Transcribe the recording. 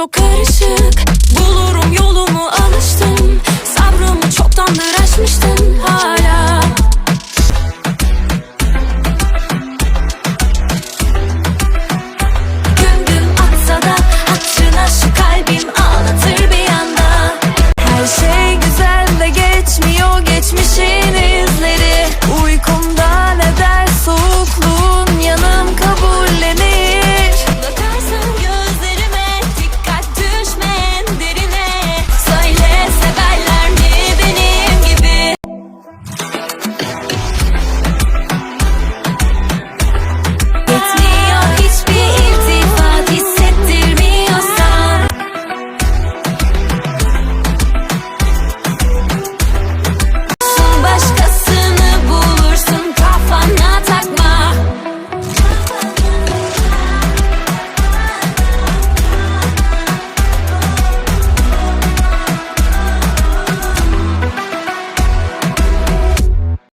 çok karışık. Bulurum yolumu alıştım. Sabrımı çoktandır aşmıştım